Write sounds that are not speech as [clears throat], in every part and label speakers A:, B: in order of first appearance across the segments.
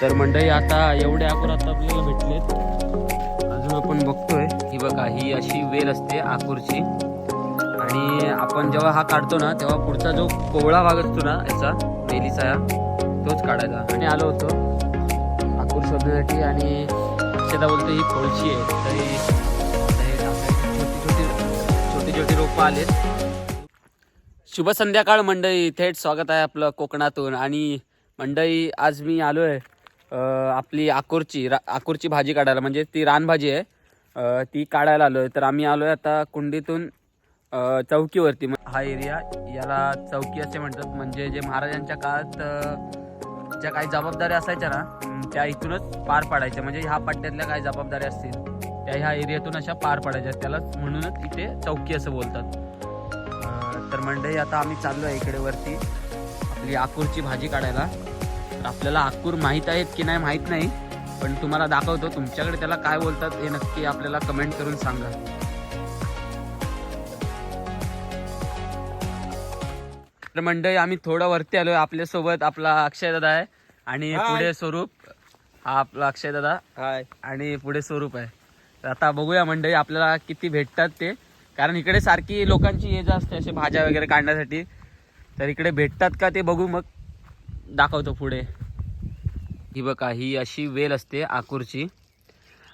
A: तर मंडळी आता एवढे आकूर आता आपल्याला भेटलेत. अजून आपण बघतोय. ही बघा ही अशी वेल असते आकूरची. आणि आपण जेव्हा हा काढतो ना तेव्हा पुढचा जो कोवळा भाग असतो ना याचा वेलीचा तोच काढायचा. आणि आलो होतो आकूर शोधण्यासाठी आणि अक्षता बोलतो ही फोळशी आहे. तरी छोटी छोटी छोटी छोटी रोपं आलेत. शुभ संध्याकाळ मंडळी. थेट स्वागत आहे आपलं कोकणातून. आणि मंडळी आज मी आलो आहे आपली आकोरची रा आकोरची भाजी काढायला म्हणजे ती रानभाजी आहे. ती काढायला आलो आहे तर आम्ही आलो आहे आता कुंडीतून चौकीवरती. हा एरिया याला चौकी असे म्हणतात. म्हणजे जे महाराजांच्या काळात ज्या काही जबाबदाऱ्या असायच्या ना त्या इथूनच पार पाडायच्या. म्हणजे ह्या पट्ट्यातल्या काही जबाबदाऱ्या असतील त्या ह्या एरियातून अशा पार पाडायच्या. त्याला म्हणूनच इथे चौकी असं बोलतात. तर मंडळी आता आम्ही चाललो आहे इकडे वरती आपली आकूरची भाजी काढायला. तर आपल्याला आकूर माहीत आहेत की नाही माहीत नाही पण तुम्हाला दाखवतो तुमच्याकडे त्याला काय बोलतात हे नक्की आपल्याला कमेंट करून सांगा. तर मंडळी आम्ही थोडं वरती आलोय. आपल्यासोबत आपला अक्षय दादा आहे आणि. पुढे स्वरूप. हा आपला अक्षय दादा.
B: हाय
A: आणि पुढे स्वरूप आहे. तर आता बघूया मंडळी आपल्याला किती भेटतात ते. कारण इकडे सारखी लोकांची ये जा असते असे भाज्या वगैरे काढण्यासाठी. तर इकडे भेटतात का ते बघू मग. दाखवतो पुढे. ही बघा ही अशी वेल असते आकूरची.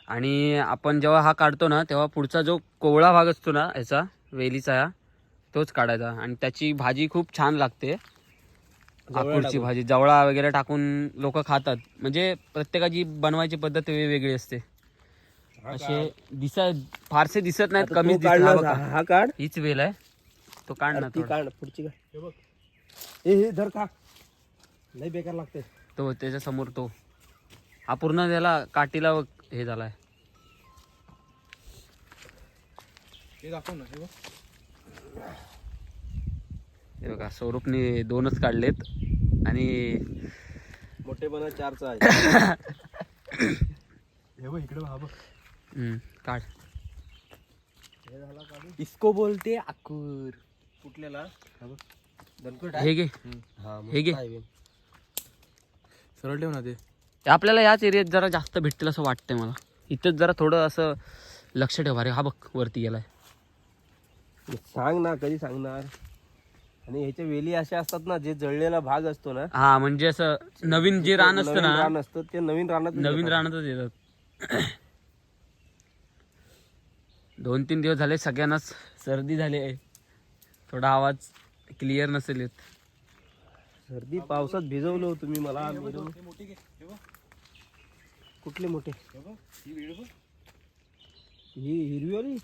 A: आणि आपण जेव्हा हा काढतो ना तेव्हा पुढचा जो कोवळा भाग असतो ना याचा वेलीचा या, तोच काढायचा. आणि त्याची भाजी खूप छान लागते. आकूरची. भाजी जवळा वगैरे टाकून लोक खातात. म्हणजे प्रत्येकाची बनवायची पद्धत वेगवेगळी असते. असे दिसत फारसे दिसत नाहीत कमी
B: हा काढ.
A: हीच वेल आहे. तो काढ ना
B: पुढची हे हे धर का लय बेकार लागते.
A: तो त्याच्यासमोर तो. हा पूर्ण त्याला काठीला हे झालाय. हे बघा. स्वरूपने दोनच काढलेत. आणि
B: मोठेपणा चारचा आहे. [coughs]
A: हम्म, काढ.
B: इसको बोलते आकूर. दणकट
A: हे घे.
B: हा
A: हे घे.
B: सरळ ठेव ना ते.
A: आपल्याला याच एरियात जरा जास्त भेटतील असं वाटतंय मला. इथंच जरा थोडं असं लक्ष ठेवा. अरे हा बघ वरती गेलाय.
B: सांग ना कधी सांगणार? आणि ह्याच्या वेली अशा असतात ना जे जळलेला भाग असतो ना
A: हा म्हणजे असं नवीन जे रान असतं ना
B: रान असतं ते नवीन रानात
A: नवीन रानातच येतात. [clears throat] दोन तीन दिवस झाले सगळ्यांनाच सर्दी झाली आहे. थोडा आवाज क्लिअर नसेल येत.
B: सर्दी पावसात भिजवलं तुम्ही मला कुठले मोठे? ही हिरवीवाली?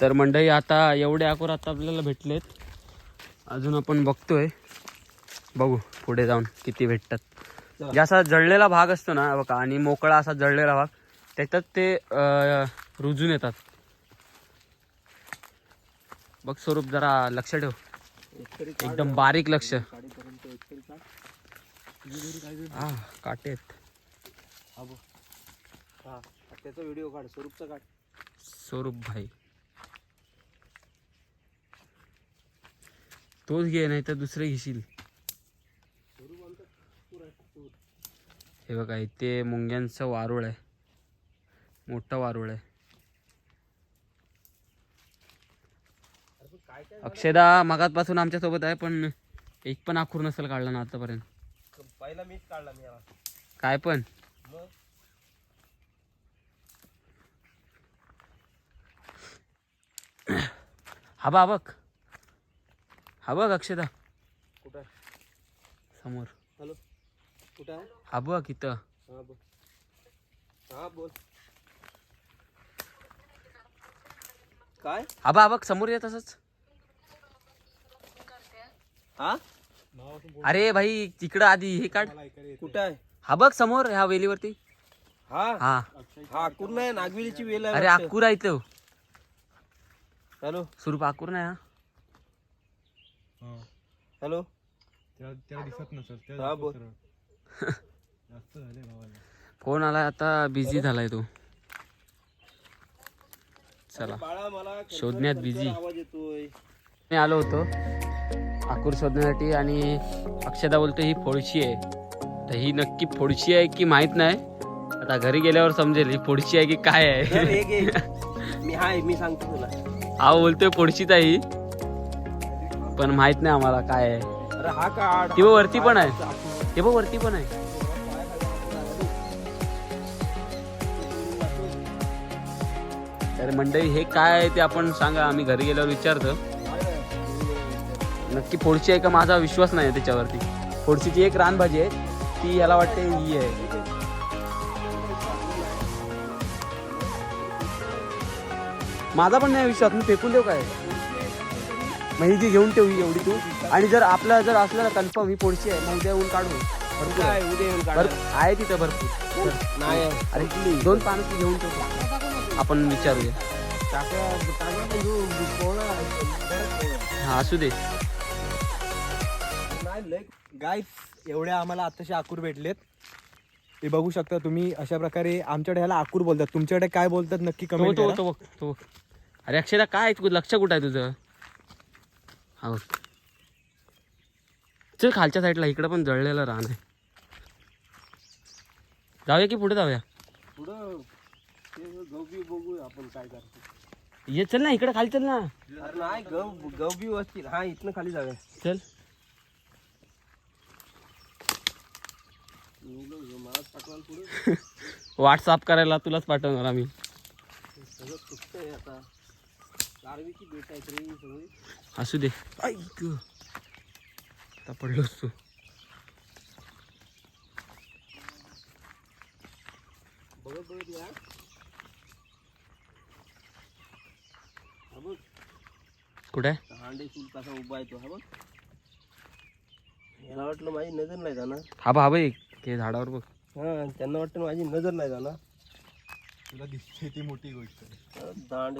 A: तर मंडळी आता एवढे आकोर आता आपल्याला भेटलेत. अजून आपण बघतोय. बघू पुढे जाऊन किती भेटतात. जे असा जळलेला भाग असतो ना बघा आणि मोकळा असा जळलेला भाग. त्याच्यात ते रुजून येतात. बघ स्वरूप जरा लक्ष ठेव. एकदम बारीक लक्ष. हा काटे आहेत.
B: हा त्याचा व्हिडिओ काढ स्वरूपचा काढ.
A: स्वरूप भाई. तोच घे नाही तर दुसरे घेशील. हे बघा इथे मुंग्यांचं वारुळ आहे. मोठं वारुळ आहे. अक्षदा मगातपासून आमच्यासोबत आहे पण एक पण आखूर नसेल काढला ना आतापर्यंत.
B: पहिला मीच काढला मी याला.
A: काय पण?
B: मग?
A: हा बा बघ. हा बघ अक्षदा
B: कुठं?
A: समोर.
B: हॅलो? कुठं आहे?
A: हा बघ इथं.
B: हा बोल हा बोल. काय?
A: हा बा बघ समोर येत असच
B: हा?
A: अरे भाई तिकडं आधी हे काढ.
B: कुठं आहे?
A: हा बघ समोर ह्या वेलीवरती.
B: हा?
A: हा.
B: हा नाही नागवेलीची वेल आहे
A: अरे
B: वाटतं.
A: आकूर आहे इथं.
B: हॅलो?
A: स्वरूप आकूर नाही हा.
B: हॅलो?
C: त्याला त्याला दिसत नसेल
B: हा बोल.
C: जास्त झाले भावाला.
A: फोन आलाय आता बिझी झालाय तो. चला.
B: बाळा मला
A: शोधण्यात busy.
B: आवाज येतोय.
A: मी आलो होतो. आकूर शोधण्यासाठी आणि अक्षदा बोलतो ही फोळशी आहे. तर ही नक्की फोडशी आहे की माहीत नाही? आता घरी गेल्यावर समजेल ही फोडशी आहे की काय आहे.
B: मी हाय मी सांगतो तुला.
A: हा बोलतोय फोडशीच आहे ही. पण माहीत नाही आम्हाला काय आहे.
B: हा का
A: ती वरती पण आहे. हे बघ वरती पण आहे. तर मंडळी हे काय आहे ते आपण सांगा. आम्ही घरी गेल्यावर विचारतो. नक्की फोडशी आहे का माझा विश्वास नाही आहे त्याच्यावरती. फोडशीची एक रानभाजी आहे ती याला वाटते ही आहे. माझा पण नाही विश्वास मी फेकून देऊ काय? मग ही जी घेऊन ठेवू ही एवढी तू. आणि जर आपला जर असलं ना कन्फर्म ही फोडशी आहे मग उद्या येऊन काढू. भरपूर आहे. तिथं भरपूर.
B: नाही.
A: अरे दोन पानं ती घेऊन ठेवतो आपण विचारूया. हा असू दे.
B: नाही लय
C: गाईस एवढ्या आम्हाला आत्ताशे आकूर भेटलेत. ते बघू शकता तुम्ही अशा प्रकारे आमच्याकडे ह्याला आकूर बोलतात. तुमच्याकडे काय बोलतात नक्की
A: तो
C: कमेंट
A: तो
C: करा.
A: तो बघ तो बघ. अरे अक्षरा काय तू लक्ष कुठं आहे तुझं? हा बघ. चल खालच्या साईडला इकडं पण जळलेलं रान आहे. जाऊया की पुढे जाऊया?
B: पुढं ते गहू बी बघूया आपण काय करतो.
A: ये चल ना इकडे खाली चल ना.
B: नाही गहू गहू बी असतील हा इथनं खाली जाऊया.
A: चल.
B: व्हॉट्सअप पुढे
A: करायला तुलाच पाठवणार आम्ही
B: सगळं आता सगळी
A: असू दे ऐक आता पडलो तू कुठे आहे?
B: हांडे चूल कसा उभा आहे तो हा बघ मला वाटलं माझी नजर नाही जाणार
A: हा बा हा बाई ते झाडावर बघ.
B: हा त्यांना वाटतं माझी नजर नाही जाणार.
C: तुला दिसते ती मोठी गोष्ट.
B: दांड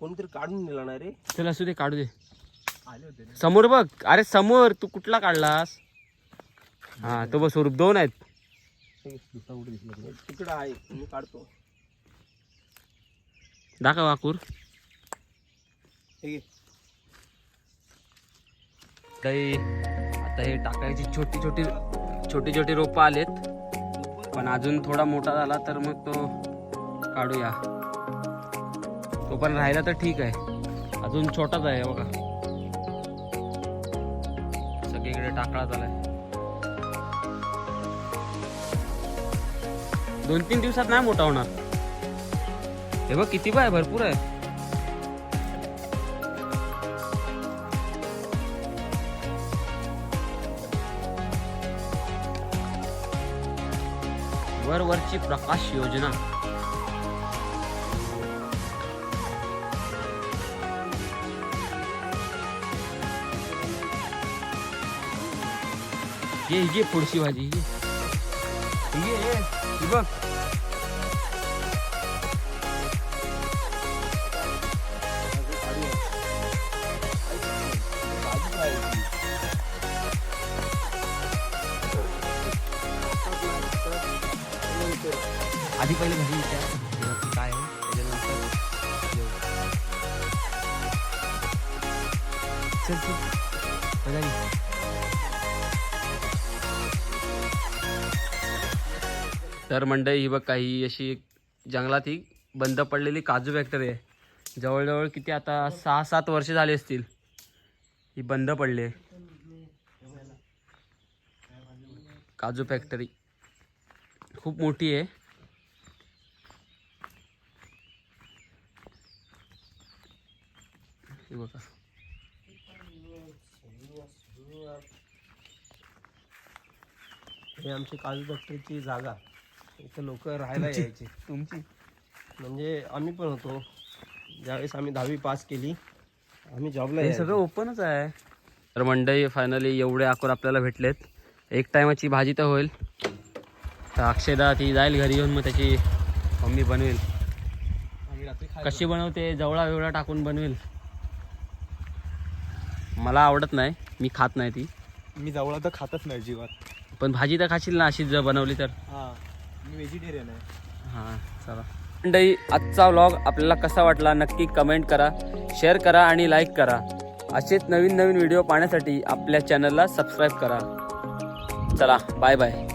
B: कोणतरी काढून नेला ना रे.
A: चल असू दे काढू दे.
C: आले होते
A: समोर बघ. अरे समोर. तू कुठला काढलास? हा तो बघ स्वरूप. दोन आहेत.
C: दुसरा कुठे दिसला तुला?
B: तिकडं आहे. मी काढतो.
A: दाखव वाकूर.
B: हे घे.
A: काही आता हे टाकायची छोटी छोटी छोटी छोटी रोपं आलेत. पण अजून थोडा मोठा झाला तर मग तो काढूया. तो पण राहिला तर ठीक आहे. अजून छोटाच आहे बघा. सगळीकडे टाकळा झालाय. दोन तीन दिवसात नाही मोठा होणार. हे बघ किती बाय भरपूर आहे. वरवरची प्रकाश योजना. ये ये पुढची भाजी ये. ये, बघ. आधी पहिले घरी विचार. काय त्याच्यानंतर चल चल. तर मंडळी ही बघ काही अशी जंगलात ही बंद पडलेली काजू फॅक्टरी आहे. जवळजवळ किती आता? सहा सात वर्ष झाली असतील. ही बंद पडली आहे. काजू फॅक्टरी खूप मोठी आहे. हे बघा.
B: हे आमची काजू फॅक्टरीची जागा. इथं लोक राहायला यायचे.
A: तुमची?
B: म्हणजे आम्ही पण होतो. ज्यावेळेस आम्ही दहावी पास केली आम्ही जॉबला
A: हे सगळं ओपनच आहे. तर मंडई फायनली एवढे आकोर आपल्याला भेटलेत. एक टायमाची भाजी तर होईल. तर अक्षयदा ती जाईल घरी येऊन मग त्याची मम्मी बनवेल. कशी बनवते जवळा वेवळा टाकून बनवेल. मला आवडत नाही मी खात नाही ती.
C: मी जवळ तर खातच नाही जीवात
A: पण भाजी तर खाशील ना अशीच जर बनवली तर.
C: हा मी व्हेजिटेरियन आहे.
A: हां चला. मंडई आजचा व्लॉग आपल्याला कसा वाटला नक्की कमेंट करा शेअर करा आणि लाईक करा. असेच नवीन नवीन व्हिडिओ पाहण्यासाठी आपल्या चॅनलला सबस्क्राईब करा. चला बाय बाय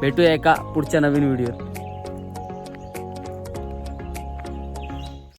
A: भेटूया एका पुढच्या नवीन व्हिडिओ